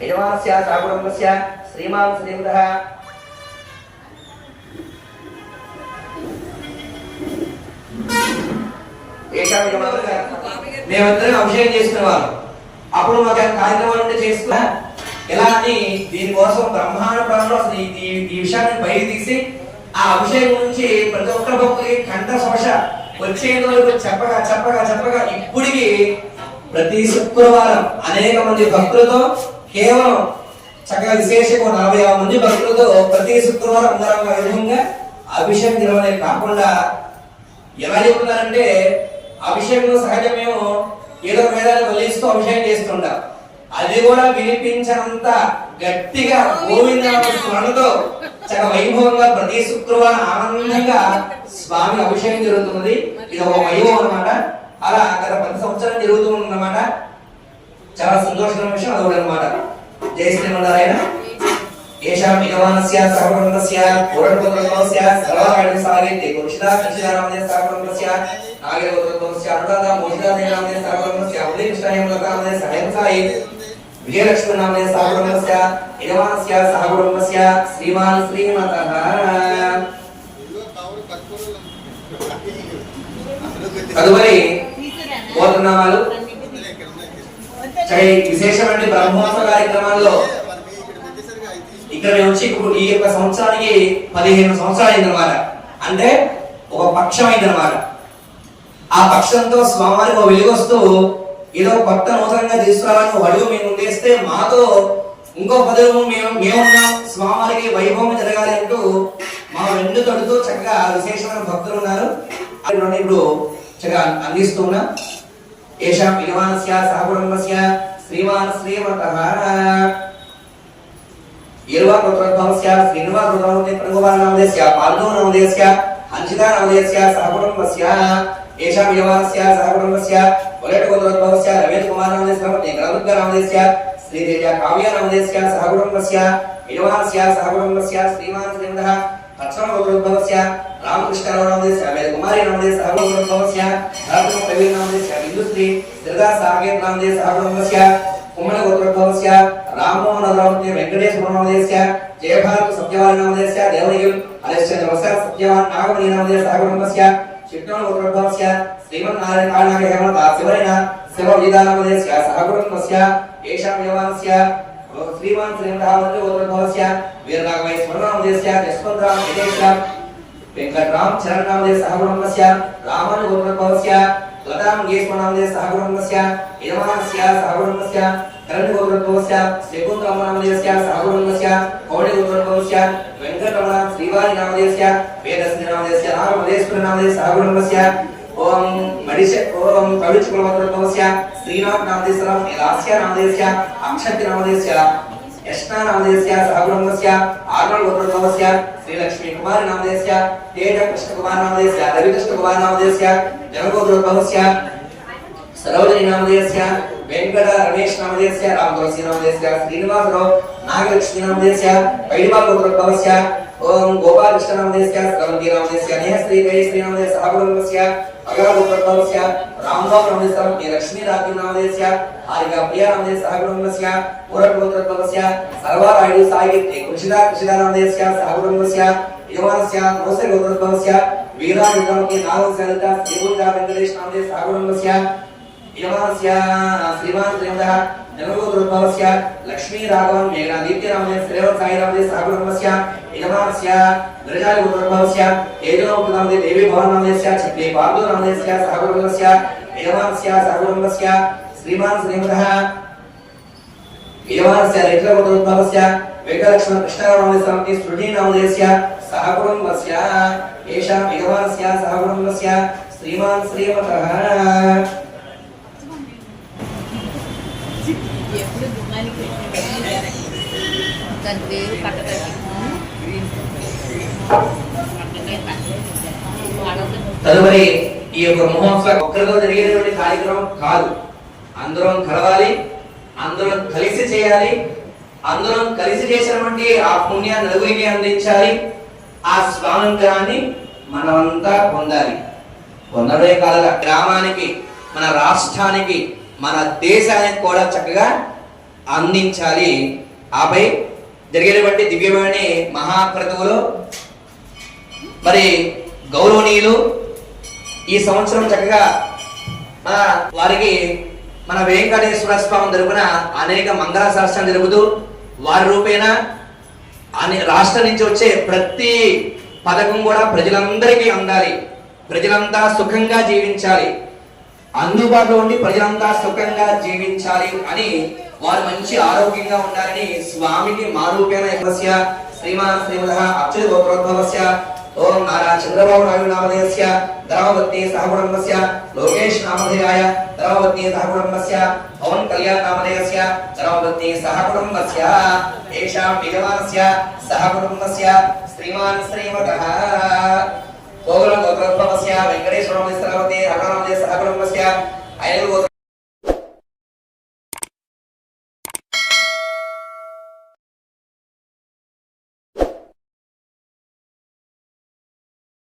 యజమానస్య సాగుడంబస్య శ్రీమాన్ శ్రీమదః మేమందరం అభిషేకం చేసుకునేవారు అప్పుడు మాకు కార్యక్రమాలు ఉంటే చేసుకున్నా. ఎలా అని దీనికోసం బ్రహ్మాండ ప్రాణంలో అసలు ఈ- విషయాన్ని బయట తీసి ఆ అభిషేకం నుంచి ప్రతి ఒక్క భక్తులకి కంఠ శోష వచ్చేంత వరకు చెప్పగా చెప్పగా చెప్పగా ఇప్పటికి ప్రతి శుక్రవారం అనేక మంది భక్తులతో కేవలం చక్కగా విశేషంగా ఒక నలభై ఆరు మంది భక్తులతో ప్రతి శుక్రవారం అంగరంగ విధంగా అభిషేకం నిర్వహణ కాకుండా ఎలా చెప్తున్నారంటే అభిషేకం సహజం మేము ఏదో వేదాలు వేదాన్ని వల్లిస్తూ అభిషేకం చేస్తుంటాం అది కూడా వినిపించినంత గట్టిగా గోవింద స్మరణతో చాలా వైభవంగా ప్రతి శుక్రవారం ఆనందంగా స్వామి అభిషేకం జరుగుతున్నది. ఇది ఒక వైభవం అన్నమాట. అలా గత పది సంవత్సరాలు జరుగుతూ ఉందన్నమాట. చాలా సంతోషకరమైన విషయం అది అన్నమాట జై శ్రీమన్నారాయణ. ఏషాం యజమానస్య సర్వగ్రంథస్య పూరణపుత్రత్వస్య సర్వాకార్యం సాగైతే కురుషిదా సంచిదారామదే సర్వగ్రంథస్య నాగరవత్రత్వస్య అనురాధ మోషిదాదేనామదే సర్వగ్రంథస్య శ్రీమాన్ శ్రీమతః తదుపరి విశేషమైన బ్రహ్మోత్సవ కార్యక్రమాల్లో ఇక్కడ వచ్చి ఇప్పుడు ఈ యొక్క సంవత్సరానికి పదిహేను సంవత్సరాలు అయిందనమాట అంటే ఒక పక్షం అయిందనమాట ఆ పక్షంతో స్వామివారికి ఒక వెలుగొస్తూ ఏదో కొత్త నూతనంగా తీసుకురావాలని ఒక అడుగు మేము ఉండేస్తే మాతో ఇంకో పదవి మేము మేమున్నాం స్వామివారికి వైభవం జరగాలి అంటూ మా రెండు తడుతూ చక్కగా విశేషమైన భక్తులు ఉన్నారు. ఇప్పుడు చక్కగా అందిస్తూ ఏషాం యజమానస్య సహకుటుంబస్య శ్రీమాన్ శ్రీవ్రతహార ఏరువా కృతోద్భవస్య శ్రీనివా కృతమోదే ప్రగోపాలనోదయస్య పాల్గోనోదయస్య హంసితానోదయస్య సహకుటుంబస్య ఏషాం యజమానస్య సహకుటుంబస్య ఒలేట గోత్రోద్భవస్య రమేష్ కుమారనోదయస్య పత్ని గ్రహదుర్గనోదయస్య శ్రీదేవ్య కావ్యానోదయస్య సహకుటుంబస్య యజమానస్య సహకుటుంబస్య శ్రీమాన్ శ్రీమదః తత్సర్వ గోత్రోద్భవస్య श्रीमान् श्रीमदः तत्समगोत्रोद्भवस्य रामकृष्णनामदेस्य वेदकुमारी नामदेस्य सहकुटुम्बस्य रामकृष्ण प्रवीण नामदेस्य बिन्दुश्री श्रीदा साकेत नामदेस्य सहकुटुम्बस्य कुम्मल गोत्रोद्भवस्य राममोहन रामते वेंकटेश नामदेस्य जयभारत सत्यवान नामदेस्य देवनिगिल अलस्य नमस्कार सत्यवान नागमणि नामदेस्य सागरमस्य चित्तोन गोत्रोद्भवस्य श्रीमन्नारायण काळनाग हेमंत शिवरेण शिवविदा नामदेस्य सागरमस्य येषां यवानस्य श्रीमान श्रीमदावन्त गोत्रोद्भवस्य वीरनागमय स्मरणामदेस्य यशवन्तराम विदेशराम वेंकटराम వెంకట్రామ్ చరణామదే సహగుణమస్య రామన్ గోపనపవస్య లతాం గేష్మనామదే సహగుణమస్య యజమానస్య సహగుణమస్య కరణ్ గోపనపవస్య శ్రీకుంతరమనామదేస్య సహగుణమస్య కౌడి గోపనపవస్య వెంకటరమణ శ్రీవారి నామదేస్య వేదస్ని నామదేస్య రామదేశ్వర నామదే సహగుణమస్య ఓం మడిష ఓం కవిచ కులమద్రపవస్య శ్రీనాథ్ నామదేశ్వరం యలాస్య నామదేస్య అంశక్తి నామదేస్య కృష్ణానామదేశ్య సహగుణస్య ఆర్మల్ గోపురభవస్య శ్రీలక్ష్మీ కుమార్ నామదేశ్య తేజ కృష్ణ కుమార్ నామదేశ్య రవికృష్ణ కుమార్ నామదేశ్య జనగోపురభవస్య సరోజని నామదేశ్య వెంకట రమేష్ నామదేశ్య రామతులసి నామదేశ్య శ్రీనివాసరావు నాగలక్ష్మి నామదేశ్య వైడిమా గోపురభవస్య ओम गोपालकृष्ण नामदेशस्य सरवती नामदेशस्य अनेह श्री गणेश श्री नामदेश अगुणस्य अगरगोपरतस्य रामदास नामदेशस्य मे लक्ष्मी राती नामदेशस्य हारिका प्रिया नामदेश अगुणस्य पुरगोत्रतस्य सर्वारायु साहित्य कृषिदा कृषिदा नामदेशस्य अगुणस्य युवानस्य मोसे गोत्रतस्य वीरा विक्रम के नाम से अलका श्री गुरुदा वेंकटेश नामदेश अगुणस्य యమహస్య శ్రీమాన్ శ్రీమదః నమోదుర్భవస్య లక్ష్మీ రాఘవన్ మేఘనా దీప్తిరామనే శ్రేవత్ సాయిరామనే సహబ్రహ్మస్య యజమానస్య విరజాలి ఉద్రభవస్య ఏజనోపనామనే దేవి భవనామనేస్య చక్రీ పార్దునామనేస్య సహబ్రహ్మస్య యజమానస్య సహబ్రహ్మస్య శ్రీమాన్ శ్రీమదః యజమానస్య రేఖలవతోద్భవస్య వెంకటలక్ష్మణ కృష్ణరామనే సమితి సృజీనామనేస్య సహబ్రహ్మస్య ఏషాం యజమానస్య సహబ్రహ్మస్య శ్రీమాన్ శ్రీమతః. ఎప్పుడు దుమ్మానికి దాని పేరు తదుపరి ఈ యొక్క మహోత్సవం ఒక్కరితో జరిగేటువంటి కార్యక్రమం కాదు. అందరం కలవాలి అందరం కలిసి చేయాలి అందరం కలిసి చేసినటువంటి ఆ పుణ్యాన్ని నలుగురికి అందించాలి ఆ స్వానంతరాన్ని మనమంతా పొందాలి. పొందడే కాదు గ్రామానికి మన రాష్ట్రానికి మన దేశానికి కూడా చక్కగా అందించాలి. ఆపై జరిగేటువంటి దివ్యమైన మహాక్రతువులో మరి గౌరవనీయులు ఈ సంవత్సరం చక్కగా మన వారికి మన వెంకటేశ్వర స్వామి తరపున అనేక మంగళ శాస్త్రం జరుగుతూ వారి రూపేణ అనే రాష్ట్రం నుంచి వచ్చే ప్రతి పథకం కూడా ప్రజలందరికీ అందాలి. ప్రజలంతా సుఖంగా జీవించాలి. అందుబాటులో ఉండి ప్రజలంతా సుఖంగా జీవించాలి అని వారు మంచి ఆరోగ్యంగా ఉండాలని స్వామికి మారూపేణ యమస్య శ్రీమాన్ శ్రీమద అక్షర గోత్రోద్భవస్య ఓం నారా చంద్రబాబు నాయుడు నామధేయస్య ధర్మపత్ని సహకుటుంబస్య లోకేష్ నామధేయాయ ధర్మపత్ని సహకుటుంబస్య పవన్ కళ్యాణ్ నామధేయస్య ధర్మపత్ని సహకుటుంబస్య ఏషాం యజమానస్య సహకుటుంబస్య శ్రీమాన్ శ్రీమదః గోకుల గోత్రోద్భవస్య వెంకటేశ్వర స్థలపతి హరనామదే సమస్య ఐదు గోత్ర